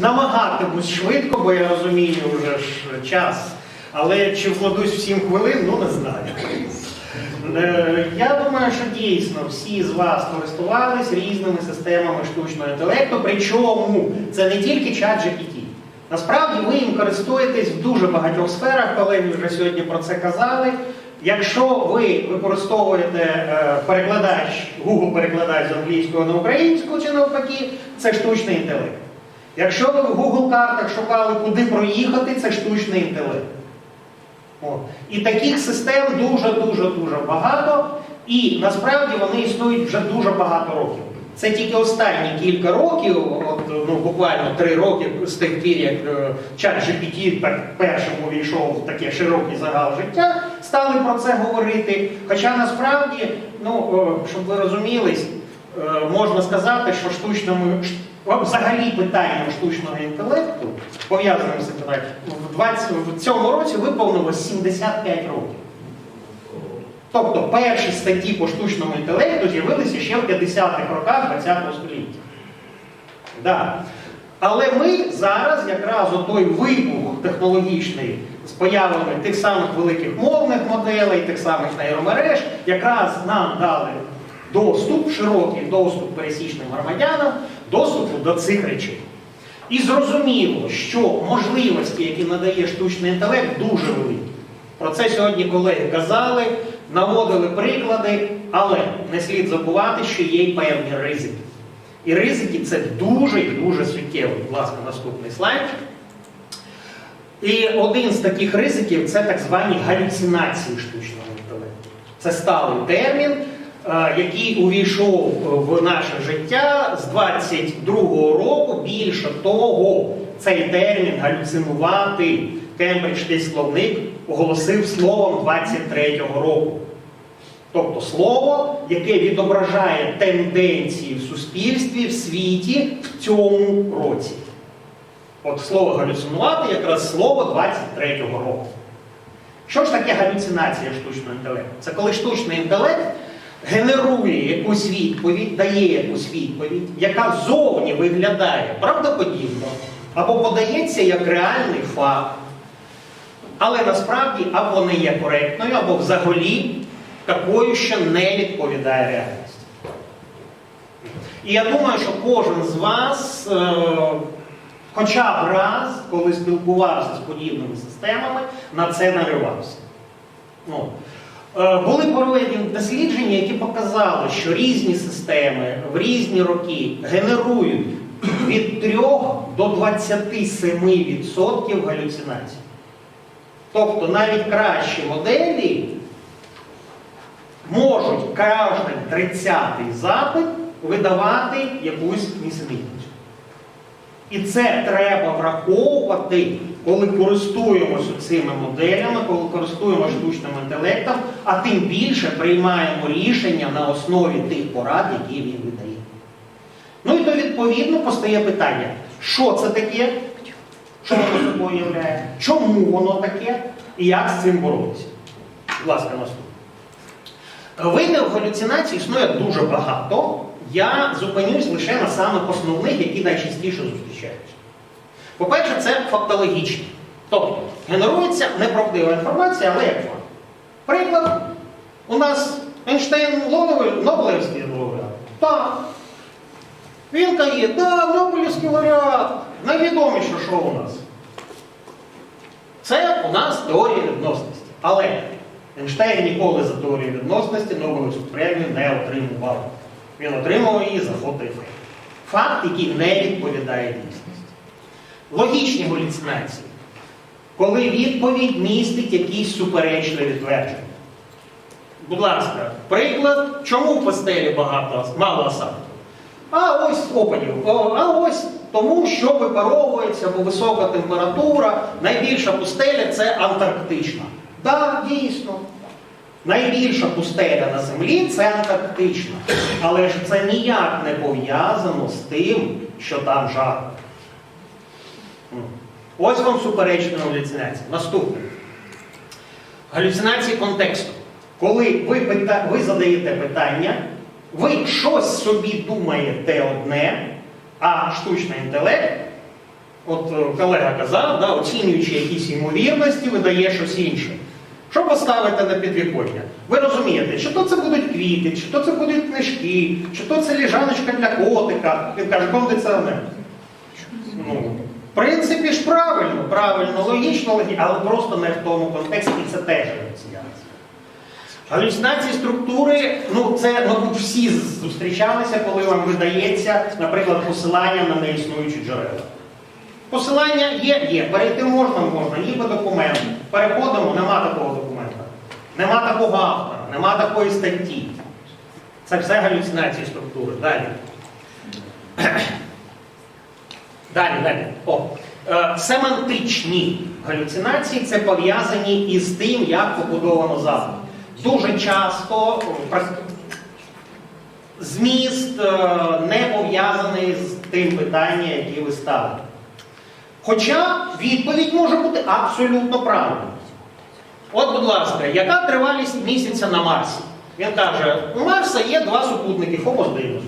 намагатимусь швидко, бо я розумію вже ж час. Але чи вкладусь в 7 хвилин, ну не знаю. Е, Я думаю, що дійсно всі з вас користувались різними системами штучного інтелекту, причому це не тільки чат GPT. Насправді ви їм користуєтесь в дуже багатьох сферах, колеги вже сьогодні про це казали. Якщо ви використовуєте е, перекладач, Google перекладач з англійського на українську чи навпаки, це штучний інтелект. Якщо ви в Google картах шукали, куди проїхати, це штучний інтелект. От. І таких систем дуже-дуже дуже багато, і насправді вони існують вже дуже багато років. Це тільки останні кілька років, от, ну, буквально три роки з тих пір, як е, чат GPT першим увійшов в таке широкий загал життя, стали про це говорити. Хоча насправді, ну, щоб ви розумілись, е, можна сказати, що штучному взагалі питанням штучного інтелекту, пов'язаним з інтелектом, в, 20, в цьому році виповнилось 75 років. Тобто перші статті по штучному інтелекту з'явилися ще в 50-х роках ХХ століття. Да. Але ми зараз якраз той вибух технологічний з появами тих самих великих мовних моделей, тих самих нейромереж, якраз нам дали доступ, широкий доступ пересічним громадянам, доступу до цих речей. І зрозуміло, що можливості, які надає штучний інтелект, дуже великі. Про це сьогодні колеги казали, наводили приклади, але не слід забувати, що є й певні ризики. І ризики це дуже і дуже суттєво. Будь ласка, наступний слайд. І один з таких ризиків це так звані галюцинації штучного інтелекту. Це сталий термін, який увійшов в наше життя з 22-го року. Більше того, цей термін галюцинувати Кембриджський словник оголосив словом 23-го року. Тобто слово, яке відображає тенденції в суспільстві, в світі в цьому році. От слово галюцинувати якраз слово 23-го року. Що ж таке галюцинація штучного інтелекту? Це коли штучний інтелект генерує якусь відповідь, дає якусь відповідь, яка зовні виглядає правдоподібно, або подається як реальний факт, але насправді або не є коректною, або взагалі такою, що не відповідає реальності. І я думаю, що кожен з вас, е, хоча б раз, коли спілкувався з подібними системами, на це наривався. Ну, були проведені дослідження, які показали, що різні системи в різні роки генерують від 3 до 27% галюцинацій. Тобто навіть кращі моделі можуть кожен 30-й запит видавати якусь нісенітницю. І це треба враховувати, коли користуємося цими моделями, коли користуємося штучним інтелектом, а тим більше приймаємо рішення на основі тих порад, які він видає. Ну і то відповідно постає питання, що це таке, що воно собою являє, чому воно таке і як з цим боротися. Будь ласка, наступне. Видів галюцинацій існує дуже багато. Я зупинюсь лише на самих основних, які найчастіше зустрічаються. По-перше, це фактологічні. Тобто генерується неправдива інформація, але як факт. Приклад, у нас Ейнштейн Лоновий, Нобелевський лауреат. Так. Він каже, да, Нобелівський лауреат. Найвідоміше, що у нас. Це у нас теорія відносності. Але Ейнштейн ніколи за теорію відносності Нобелівську премію не отримував. Він отримав її за фотоефект. Факт, який не відповідає дійсності. Логічні галюцинації. Коли відповідь містить якісь суперечливі твердження. Будь ласка, приклад, чому в пастелі багато мало осадків? А ось опадів. А ось тому, що випаровується, бо висока температура, найбільша пустеля це Антарктична. Так, да, дійсно. Найбільша пустеля на землі це Антарктична. Але ж це ніяк не пов'язано з тим, що там жарко. Ось вам суперечна галюцинація. Наступне. Галюцинації контексту. Коли ви, пита... ви задаєте питання, ви щось собі думаєте одне, а штучний інтелект от е, колега казав, да, оцінюючи якісь ймовірності, видає щось інше. Що поставити на підвіконня? Ви розумієте, чи то це будуть квіти, чи то це будуть книжки, чи то це ліжаночка для котика. Він каже, кондиціонер. Ну, принципі ж правильно, правильно, логічно, логічно, але просто не в тому контексті, це теж галюцинація. Галюцинації структури, ну це, мабуть, всі зустрічалися, коли вам видається, наприклад, посилання на неіснуючі джерела. Посилання є, є. Перейти можна, можна, ніби документ. Переходимо, нема такого документа. Нема такого автора, нема такої статті. Це все галюцинації структури. Далі. Далі, далі. О. Е, семантичні галюцинації це пов'язані із тим, як побудовано запит. Дуже часто зміст е, не пов'язаний з тим питанням, яке ви ставите. Хоча відповідь може бути абсолютно правильною. От, будь ласка, яка тривалість місяця на Марсі? Він каже, у Марса є два супутники, Фобос Деймос.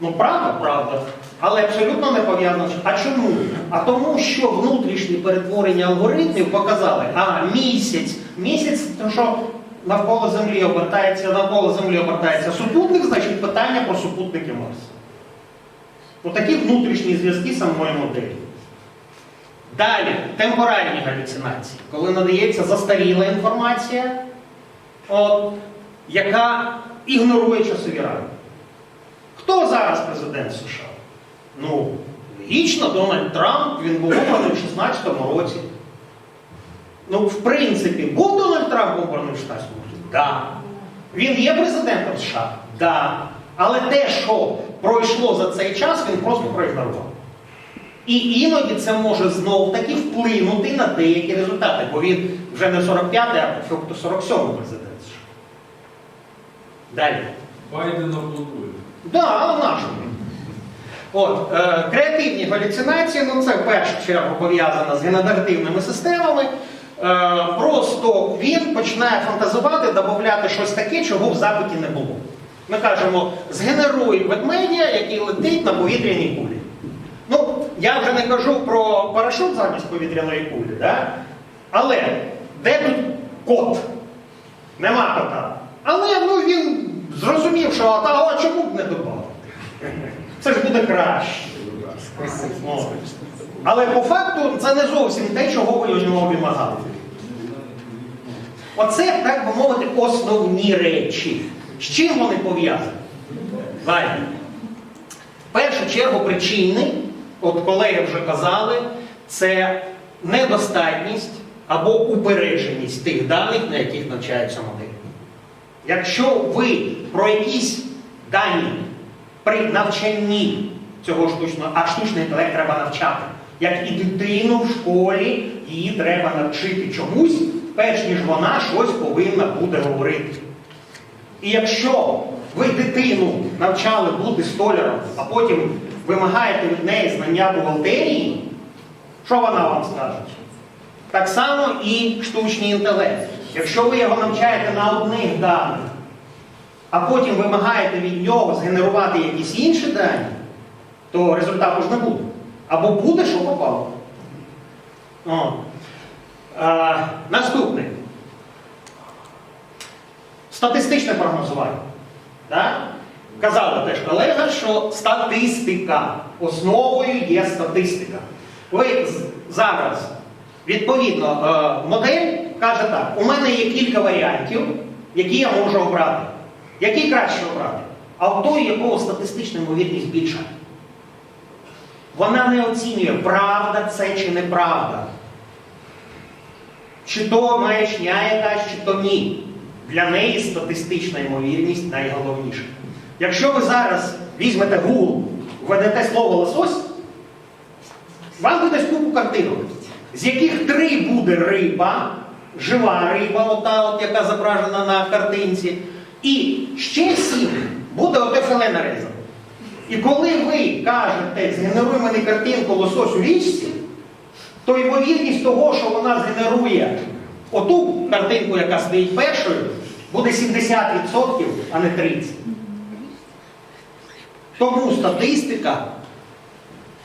Ну, правда, правда. Але абсолютно не пов'язано. А чому? А тому, що внутрішні перетворення алгоритмів показали, а місяць, місяць, то що навколо Землі обертається, навколо Землі обертається супутник, значить питання про супутники Марса. Отакі внутрішні зв'язки самої моделі. Далі, темпоральні галюцинації, коли надається застаріла інформація, от, яка ігнорує часові рамки. Хто зараз президент США? Ну, логічно, Дональд Трамп, він був обраний в 16-му році. Ну, в принципі, був Дональд Трамп обраний в 16-му році? Да. Він є президентом США? Да. Але те, що пройшло за цей час, він просто проігнорував. І іноді це може знов таки вплинути на деякі результати, бо він вже не 45-й, а тобто 47-й президент США. Далі. Байдена планує. Да, але в нашому. От, е, креативні галюцинації, ну це в першу чергу пов'язано з генеративними системами. Е, просто він починає фантазувати, додати щось таке, чого в запиті не було. Ми кажемо, згенеруй ведмедя, який летить на повітряній кулі. Ну, я вже не кажу про парашут замість повітряної кулі, да? але де тут кот? Нема кота. Але ну, він зрозумів, що а, та, о, чому б не додати? Це ж буде краще. О. Але по факту це не зовсім те, чого ви у нього вимагали. Оце, так би мовити, основні речі. З чим вони пов'язані? Далі. В першу чергу причини, от колеги вже казали, це недостатність або упередженість тих даних, на яких навчаються моделі. Якщо ви про якісь дані при навчанні цього штучного, а штучний інтелект треба навчати, як і дитину в школі, її треба навчити чомусь, перш ніж вона щось повинна буде говорити. І якщо ви дитину навчали бути столяром, а потім вимагаєте від неї знання бухгалтерії, що вона вам скаже? Так само і штучний інтелект. Якщо ви його навчаєте на одних даних, а потім вимагаєте від нього згенерувати якісь інші дані, то результату ж не буде. Або буде, що попало. О. А, наступне. Статистичне прогнозування. Так? Казала теж колега, що статистика. Основою є статистика. Ви зараз, відповідно, е, модель каже так: у мене є кілька варіантів, які я можу обрати. Який краще обрати? А в той, якого статистична ймовірність більша. Вона не оцінює, правда це чи неправда. Чи то маячня якась, чи то ні. Для неї статистична ймовірність найголовніша. Якщо ви зараз візьмете Google, введете слово лосось, вам буде купу картинок, з яких три буде риба, жива риба, ота, от, яка зображена на картинці, і ще сім буде оте філе нарізане. І коли ви кажете, згенеруй мені картинку лосось у річці, то ймовірність того, що вона згенерує оту картинку, яка стоїть першою, буде 70%, а не 30%. Тому статистика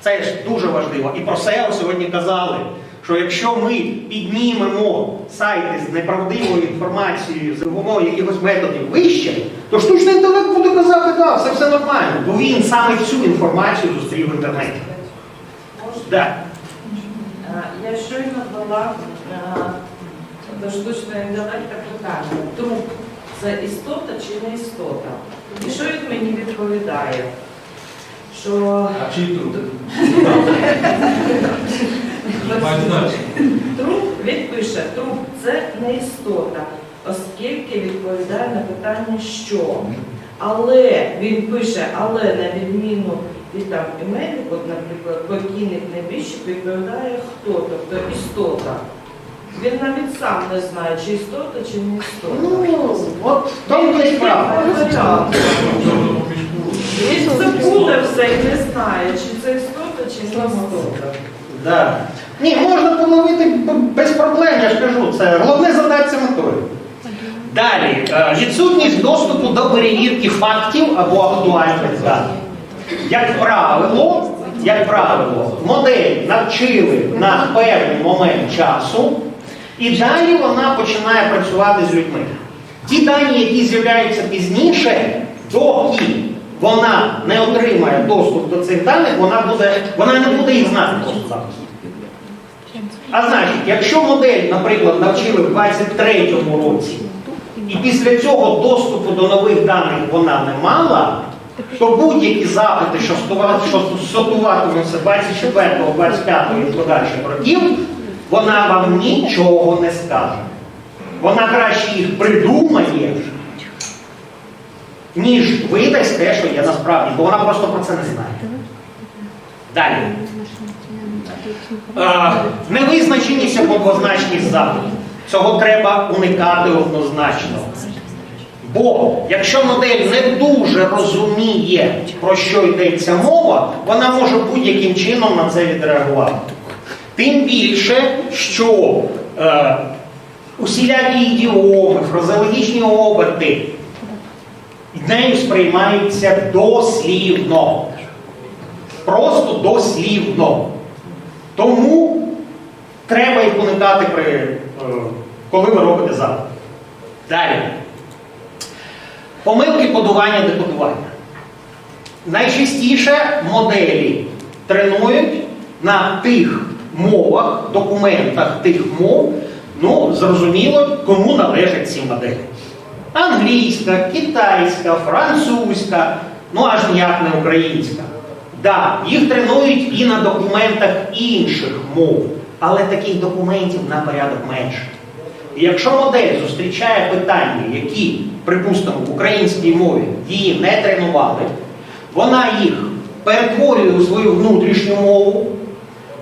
Це ж дуже важливо. І про SEO сьогодні казали, що якщо ми піднімемо сайти з неправдивою інформацією за допомогою якихось методів вище, то штучний інтелект буде казати, так, це все нормально. Бо він саме цю інформацію зустрів в інтернеті. Да. Е, Я щойно дала е, до штучного інтелекту питання. Труп це істота чи не істота? І що він мені відповідає? Що А чий труд? Труп, він пише, труп це не істота, оскільки відповідає на питання що. Але він пише, але на відміну від там іменник, от, наприклад, покійник небіжчик відповідає хто, тобто істота. Він навіть сам не знає, чи істота, чи не істота. Ну, от в тому. Варіант. Чорному мішку. Він заплутався і не знає, чи це істота, чи не істота. Да. Ні, можна половити б- без проблем, я ж кажу, це головне задатися метою. Далі, е, відсутність доступу до перевірки фактів або актуальних даних. Як правило, як правило, модель навчили на певний момент часу, і далі вона починає працювати з людьми. Ті дані, які з'являються пізніше, доки вона не отримає доступ до цих даних, вона, буде, вона не буде їх знати просто зараз. А значить, якщо модель, наприклад, навчили в 23-му році, і після цього доступу до нових даних вона не мала, то будь-які запити, що стосуватимуться 24, 25 і подальших років, вона вам нічого не скаже. Вона краще їх придумає, ніж видасть те, що є насправді, бо вона просто про це не знає. Далі. Невизначеність або двозначність запиту. Цього треба уникати однозначно. Бо якщо модель не дуже розуміє, про що йдеться мова, вона може будь-яким чином на це відреагувати. Тим більше, що е, усілякі ідіоми, фразеологічні оберти нею сприймаються дослівно. Просто дослівно. Тому треба їх уникати, при, е, коли ви робите запит. Далі. Помилки кодування декодування. Найчастіше моделі тренують на тих мовах, документах тих мов, ну, зрозуміло, кому належать ці моделі. Англійська, китайська, французька, ну аж ніяк не українська. Да, їх тренують і на документах інших мов, але таких документів на порядок менше. І якщо модель зустрічає питання, які, припустимо, в українській мові її не тренували, вона їх перетворює у свою внутрішню мову,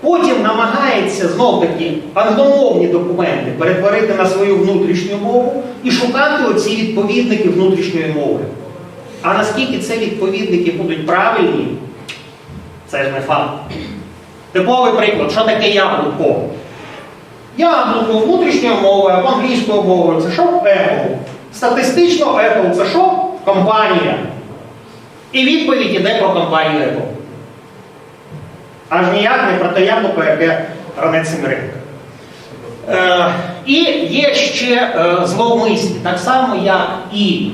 потім намагається знов-таки англомовні документи перетворити на свою внутрішню мову і шукати оці відповідники внутрішньої мови. А наскільки це відповідники будуть правильні, це ж не факт. Типовий приклад, що таке яблуко? Яблуко внутрішньою мовою або англійською мовою це що? Apple. Статистично Apple це що? Компанія. І відповідь іде про компанію Apple. Аж ніяк не про те яблуко, яке Ранець Семеренко. Е, і є ще е, зловмисні, так само, як і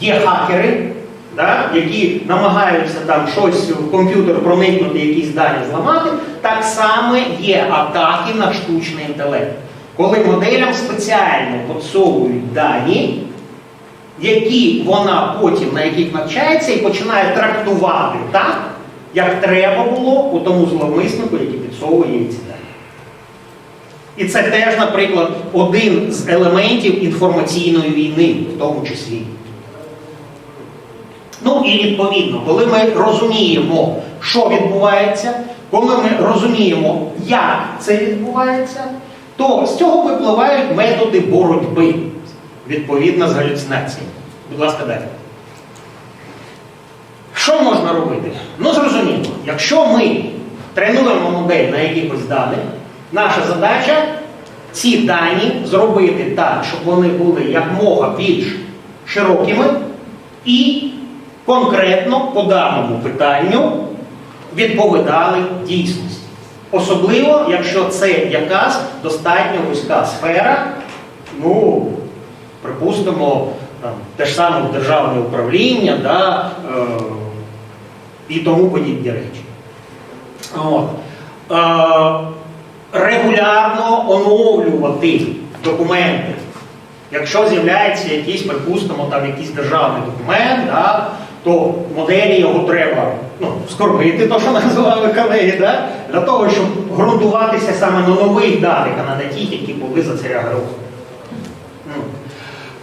є хакери, да, які намагаються там щось в комп'ютер проникнути, якісь дані зламати, так само є атаки на штучний інтелект. Коли моделям спеціально підсовують дані, які вона потім на яких навчається і починає трактувати так, як треба було у тому зловмиснику, який підсовує ці дані. І це теж, наприклад, один з елементів інформаційної війни, в тому числі. Ну і відповідно, коли ми розуміємо, що відбувається, коли ми розуміємо, як це відбувається, то з цього випливають методи боротьби відповідно з галюцинаціями. Будь ласка, далі. Що можна робити? Ну, зрозуміло, якщо ми тренуємо модель на якихось даних, наша задача ці дані зробити так, щоб вони були якмога більш широкими і конкретно по даному питанню відповідали дійсності. Особливо, якщо це якась достатньо вузька сфера, ну, припустимо, там, те ж саме державне управління да, е, і тому подібні речі. От. Е, регулярно оновлювати документи. Якщо з'являється якийсь, припустимо, там якийсь державний документ, да, то моделі його треба ну, скорбити, то, що називали колеги, да, для того, щоб ґрунтуватися саме на нових даних, а на тих, які були за царя Героя. Ну,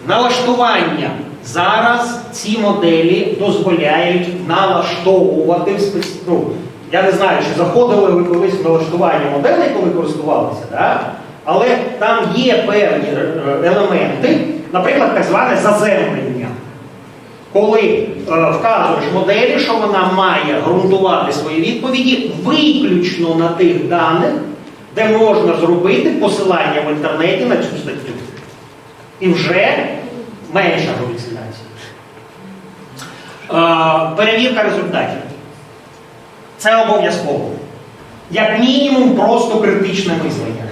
Налаштування. Зараз ці моделі дозволяють налаштовувати в ну, я не знаю, чи заходили ви колись в налаштування моделей, коли користувалися, да? але там є певні е, елементи, наприклад, так зване заземлення. Коли е, вказуєш моделі, що вона має ґрунтувати свої відповіді виключно на тих даних, де можна зробити посилання в інтернеті на цю статтю. І вже менша галюцинація. Е, перевірка результатів. Це обов'язково. Як мінімум, просто критичне мислення.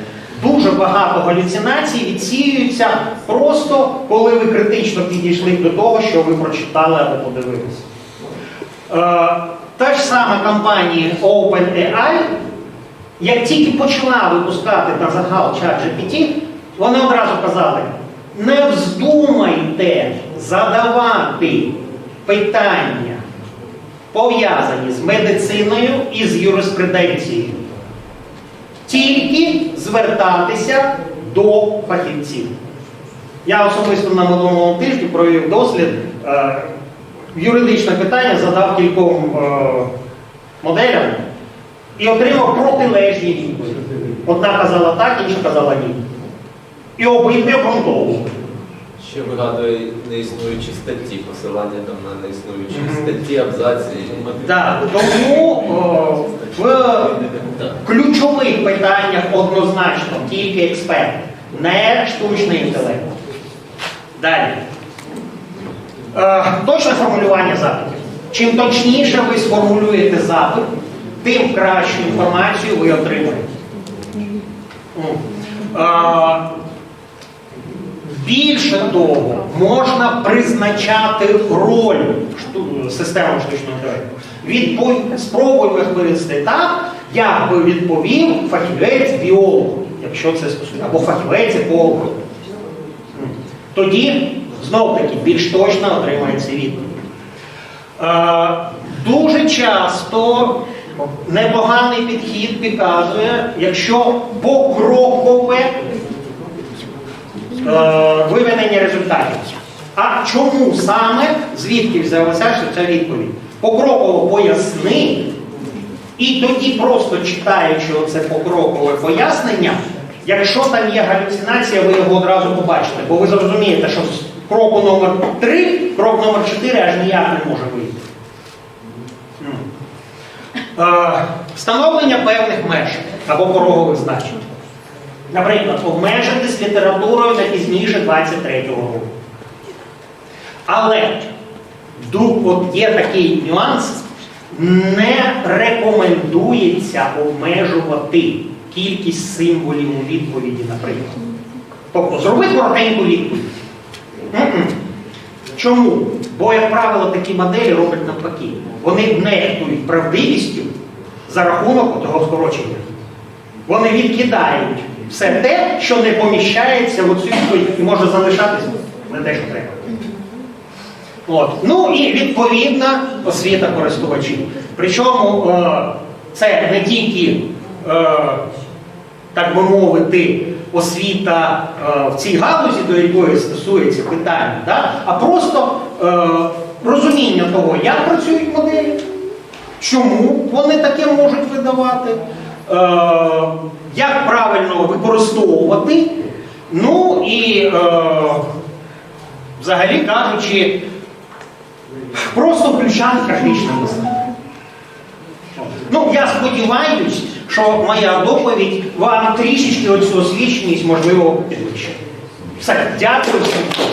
Дуже багато галюцинацій відсіюються просто, коли ви критично підійшли до того, що ви прочитали або подивилися. Е, та ж сама компанія OpenAI, як тільки почала випускати на загал чат GPT, вони одразу казали, не вздумайте задавати питання, пов'язані з медициною і з юриспруденцією. Тільки звертатися до фахівців. Я особисто на минулому тижні провів дослід. е, Юридичне питання задав кільком е, моделям і отримав протилежні відповіді. Одна казала так, інша казала ні. І обидві обґрунтовували. Ще вигадує неіснуючі статті, посилання там на неіснуючі статті, абзаці. Так, тому о, в ключових питаннях однозначно тільки експерт, не штучний інтелект. Далі. Е, точне формулювання запитів. Чим точніше ви сформулюєте запит, тим кращу інформацію ви отримаєте. Більше того, можна призначати роль системи штучного інтелекту. Відпо... Спробуємо відповісти так, як би відповів фахівець біолог, якщо це стосується, або фахівець еколог. Тоді, знов таки, більш точно отримається відповідь. Е, дуже часто непоганий підхід підказує, якщо покрокове виведення результатів. А чому саме, звідки взялася що ця відповідь? Покроково поясни, і тоді просто читаючи оце покрокове пояснення, якщо там є галюцинація, ви його одразу побачите, бо ви зрозумієте, що з кроку номер 3 крок номер 4 аж ніяк не може вийти. Е, Встановлення певних меж або порогових значень. Наприклад, обмежитись літературою не пізніше 23-го року. Але от є такий нюанс, не рекомендується обмежувати кількість символів у відповіді, наприклад. Тобто зроби коротеньку відповідь. М-м. Чому? Бо, як правило, такі моделі роблять навпаки. Вони нехтують правдивістю за рахунок того скорочення. Вони відкидають все те, що не поміщається в оцю і може залишатися не те, що треба. От. Ну і відповідна освіта користувачів. Причому е, це не тільки, е, так би мовити, освіта е, в цій галузі, до якої стосується питання, да? а просто е, розуміння того, як працюють моделі, чому вони таке можуть видавати, як правильно використовувати, ну і е, взагалі кажучи, просто включати критичне мислення. Ну, я сподіваюсь, що моя доповідь вам трішечки оцю освіченість можливо підвищить. Все, дякую всім.